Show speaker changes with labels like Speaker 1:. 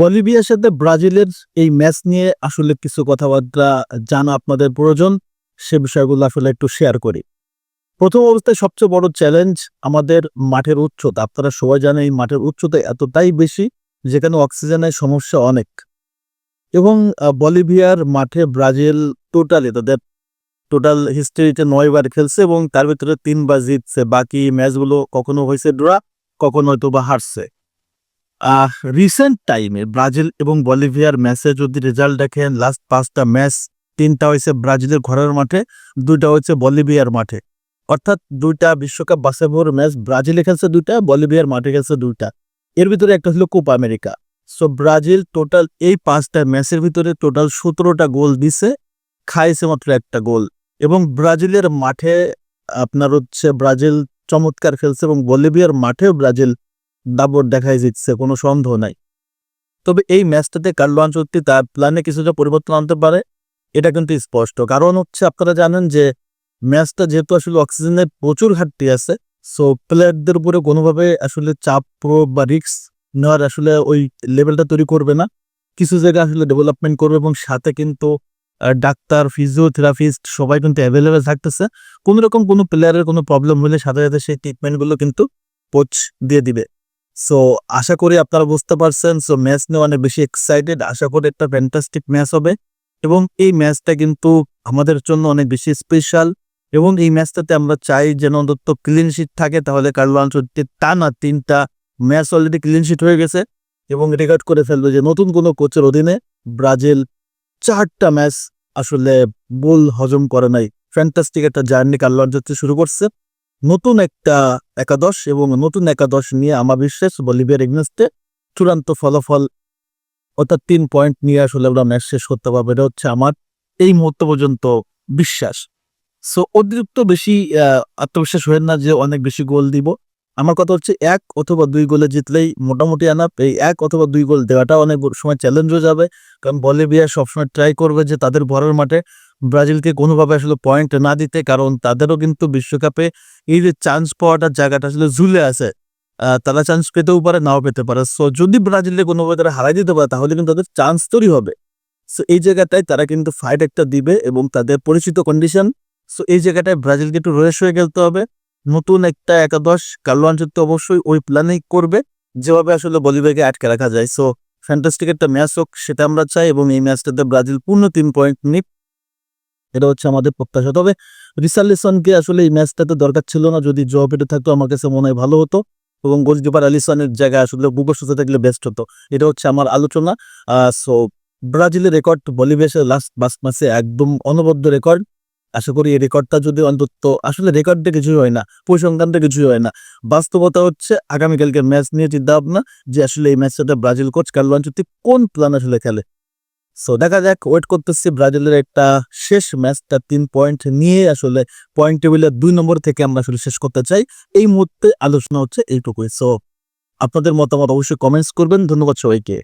Speaker 1: বলিভিয়ার সাথে ব্রাজিলের এই ম্যাচ নিয়ে আসলে কিছু কথাবার্তা জানা আপনাদের প্রয়োজন। সে বিষয়গুলো আসলে একটু শেয়ার করি। প্রথম অবস্থায় সবচেয়ে বড় চ্যালেঞ্জ আমাদের মাঠের উচ্চতা। আপনারা সবাই জানেন এই মাঠের উচ্চতা এতটাই বেশি, যেখানে অক্সিজেনের সমস্যা অনেক। এবং বলিভিয়ার মাঠে ব্রাজিল টোটালি তাদের টোটাল হিস্ট্রিতে নয়বার খেলছে এবং তার ভিতরে তিনবার জিতছে। বাকি ম্যাচগুলো কখনো হয়েছে ড্রা কখনো হয়তো বা হারছে। রিসেন্ট টাইমে ব্রাজিল এবং বলিভিয়ার ম্যাচে যদি রেজাল্ট দেখেন লাস্ট পাঁচটা ম্যাচ তিনটা হয়েছে ব্রাজিলের ঘরের মাঠে, দুইটা হয়েছে বলিভিয়ার মাঠে। অর্থাৎ দুইটা বিশ্বকাপ বাছাইপর ম্যাচ ব্রাজিলে খেলছে দুইটা, বলিভিয়ার মাঠে খেলছে দুইটা। এর ভিতরে একটা ছিল Copa America. So Brazil total এই পাঁচটা ম্যাচের ভিতরে টোটাল সতেরোটা গোল দিছে, খাইছে মাত্র একটা গোল এবং ব্রাজিলের মাঠে আপনার হচ্ছে ব্রাজিল চমৎকার খেলছে এবং বলিভিয়ার মাঠেও ব্রাজিল দাবর দেখাই দিচ্ছে কোনো সন্দেহ নাই। তবে এই ম্যাচটাতে কার্লো আনচত্তি তার প্ল্যানে কিছুটা পরিবর্তন আনতে পারে, এটা কিন্তু স্পষ্ট। কারণ হচ্ছে আপনারা জানেন যে ম্যাচটা যেহেতু আসলে অক্সিজেনের প্রচুর ঘাটতি আছে সো প্লেয়ারদের উপরে কোনোভাবে আসলে চাপ, প্রয়োগ বা রিস্ক নেওয়ার আসলে ওই লেভেলটা তৈরি করবে না। কিছু জায়গায় আসলে ডেভেলপমেন্ট করবে এবং সাথে কিন্তু ডাক্তার ফিজিওথেরাপিস্ট সবাই কিন্তু অ্যাভেলেবেল থাকতেছে। কোনো রকম কোনো প্লেয়ারের কোনো প্রবলেম হলে সাথে সাথে সেই ট্রিটমেন্টগুলো কিন্তু কোচ দিয়ে দিবে। সো আশা করি আপনারা বুঝতে পারছেন। সো ম্যাচ নিয়ে অনেক বেশি এক্সাইটেড আশা করি একটা ফ্যান্টাস্টিক ম্যাচ হবে। এবং এই ম্যাচটা কিন্তু আমাদের জন্য অনেক বেশি স্পেশাল এবং এই ম্যাচটাতে আমরা চাই যেন অন্তত ক্লিন শিট থাকে। তাহলে কার্লো আনচত্তির টানা তিনটা ম্যাচ অলরেডি ক্লিন শিট হয়ে গেছে। এবং রেকর্ড করে ফেলবে যে নতুন কোনো কোচের অধীনে ব্রাজিল চারটা ম্যাচ আসলে বল হজম করে নাই। ফ্যান্টাস্টিক একটা জার্নি কার্লো আনচত্তি শুরু করছে। নতুন একটা একাদশ এবং নতুন একাদশ নিয়ে আমার বিশ্বাস বলিভিয়ার এগনেস্টে চূড়ান্ত ফলাফল অর্থাৎ তিন পয়েন্ট নিয়ে আসলে আমরা ম্যাচ শেষ করতে পারব। এটা হচ্ছে আমার এই মুহূর্ত পর্যন্ত বিশ্বাস। সো অতিরিক্ত বেশি আত্মবিশ্বাস হয়ে না যে অনেক বেশি গোল দিব। আমার কথা হচ্ছে এক অথবা দুই গোলে জিতলেই মোটামুটি আনাপ এই এক অথবা দুই গোল দেওয়াটা অনেক সময় চ্যালেঞ্জ হয়ে যাবে। কারণ বলিভিয়া সবসময় ট্রাই করবে যে তাদের ভরের মাঠে ব্রাজিলকে কোনোভাবে আসলে পয়েন্ট না দিতে, কারণ তাদেরও কিন্তু বিশ্বকাপে এই যে চান্স পাওয়াটার জায়গাটা আসলে ঝুলে আছে। তারা চান্স পেতেও পারে, নাও পেতে পারে। সো যদি ব্রাজিলে কোনোভাবে তারা হারাই দিতে পারে, তাহলে কিন্তু তাদের চান্স তৈরি হবে। সো এই জায়গাটায় তারা কিন্তু ফাইট একটা দিবে এবং তাদের পরিচিত কন্ডিশন সো এই জায়গাটায় ব্রাজিলকে একটু রয়েস হয়ে খেলতে হবে। নতুন একটা একাদশ, কার্লো আনচত্তি অবশ্যই ওই প্ল্যানেই করবে, যেভাবে আসলে বলিভিয়াকে আটকে রাখা যায়। সো ফ্যান্টাস্টিক একটা ম্যাচ হোক, সেটা আমরা চাই এবং এই ম্যাচটাতে ব্রাজিল পূর্ণ তিন পয়েন্ট নিক। এটা হচ্ছে আমাদের প্রত্যাশা। তবে রিসার্লিসনকে আসলে এই ম্যাচটাতে দরকার ছিল না। যদি জবাব পেটে থাকতো, আমার কাছে মনে হয় ভালো হতো এবং গোলকিপার আলিসনের জায়গায় আসলে বুবো সুস্থ থাকলে বেস্ট হতো। এটা হচ্ছে আমার আলোচনা। সো ব্রাজিলের রেকর্ড বলিভিয়াসের লাস্ট বাস ম্যাচে একদম অনবদ্য রেকর্ড আশা করি এই রেকর্ডটা যদি অন্তত, আসলে রেকর্ডটা কিছুই হয় না পরিসংখ্যানটা কিছুই হয় না। বাস্তবতা হচ্ছে আগামীকালকে ম্যাচ নিয়ে চিন্তা ভাবনা যে আসলে এই ম্যাচটাতে ব্রাজিল কোচ কার্লো কোন প্ল্যান আসলে খেলে? সো দেখা যাক ওয়েট করতেছি ব্রাজিলের একটা শেষ ম্যাচটা তিন পয়েন্ট নিয়ে আসলে পয়েন্ট টেবিলের দুই নম্বর থেকে আমরা আসলে শেষ করতে চাই। এই মুহূর্তে আলোচনা হচ্ছে এইটুকুই। সো আপনাদের মতামত অবশ্যই কমেন্টস করবেন। ধন্যবাদ সবাইকে।